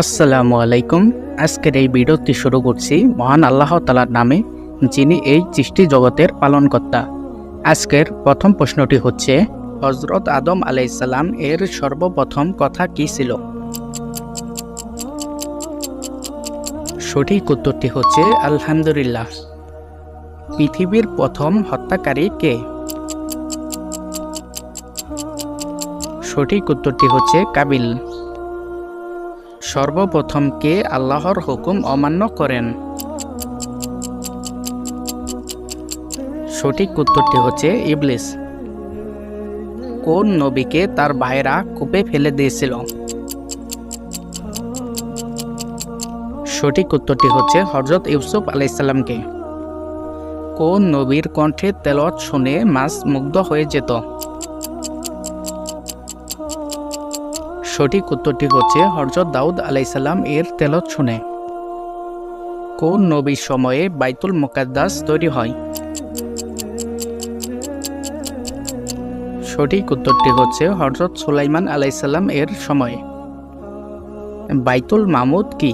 আসসালামু আলাইকুম। আজকের এই ভিডিওটি শুরু করছি মহান আল্লাহ তালার নামে, যিনি এই সৃষ্টি জগতের পালনকর্তা। আজকের প্রথম প্রশ্নটি হচ্ছে হজরত আদম আলাইসাল্লাম এর সর্বপ্রথম কথা কি ছিল? সঠিক উত্তরটি হচ্ছে, আলহামদুলিল্লাহ। পৃথিবীর প্রথম হত্যাকারী কে? সঠিক উত্তরটি হচ্ছে কাবিল। সর্বপ্রথম কে আল্লাহর হুকুম অমান্য করেন? সঠিক উত্তরটি হচ্ছে ইবলিস। কোন নবীকে তার ভাইরা কূপে ফেলে দিয়েছিল? সঠিক উত্তরটি হচ্ছে হজরত ইউসুফ আলাইসাল্লামকে কোন নবীর কণ্ঠে তেলত শুনে মাছ মুগ্ধ হয়ে যেত? সঠিক উত্তরটি হচ্ছে হরজত দাউদ আলাইসাল্লাম এর তেলত শুনে। কোন নবীর সময়ে বাইতুল মোকাদ্দাস তৈরি হয়? সঠিক উত্তরটি হচ্ছে হরজত সুলাইমান আলাইসাল্লাম এর সময়ে। বাইতুল মামুদ কি?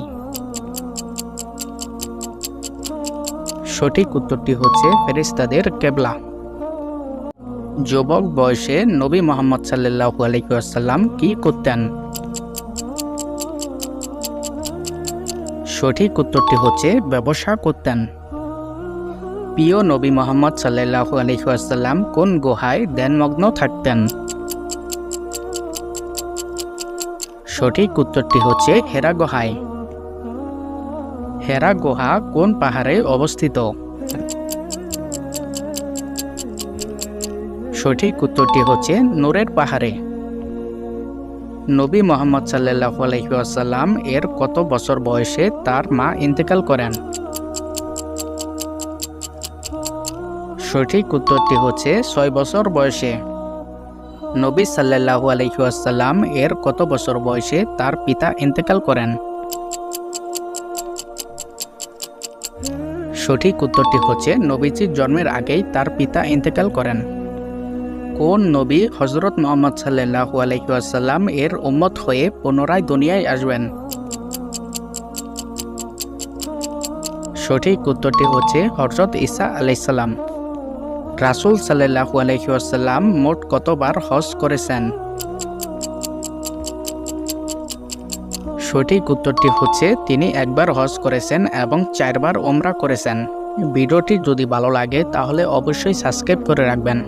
সঠিক উত্তরটি হচ্ছে ফেরিস্তাদের কেবলা। যুবক বয়সে নবী মোহাম্মদ সাল্লাহ আলাইসাল্লাম কি করতেন? সঠিক উত্তরটি হচ্ছে ব্যবসা করতেন। প্রিয় নবী মোহাম্মদ সাল্লাহ আলহিহাসাল্লাম কোন গুহায় ধ্যানমগ্ন থাকতেন? সঠিক উত্তরটি হচ্ছে হেরা গুহায়। হেরা গুহা কোন পাহাড়ে অবস্থিত? সঠিক উত্তরটি হচ্ছে নূরের পাহাড়ে। নবী মোহাম্মদ সাল্লাহ আলহিহাসাল্লাম এর কত বছর বয়সে তার মা ইন্তেকাল করেন? সঠিক উত্তরটি হচ্ছে ছয় বছর বয়সে। নবী সাল্লাহু আলহিহাসাল্লাম এর কত বছর বয়সে তার পিতা ইন্তেকাল করেন? সঠিক উত্তরটি হচ্ছে নবীজির জন্মের আগেই তার পিতা ইন্তেকাল করেন। কোন নবী হজরত মোহাম্মদ সাল্লাহু আলহিহাসাল্লাম এর উম্মত হয়ে পুনরায় দুনিয়ায় আসবেন? সঠিক উত্তরটি হচ্ছে হজরত ইসা আলাইসাল্লাম রাসুল সাল্লাহু আলহিহাসাল্লাম মোট কতবার হজ করেছেন? সঠিক উত্তরটি হচ্ছে তিনি একবার হজ করেছেন এবং চারবার ওমরা করেছেন। ভিডিওটি যদি ভালো লাগে তাহলে অবশ্যই সাবস্ক্রাইব করে রাখবেন।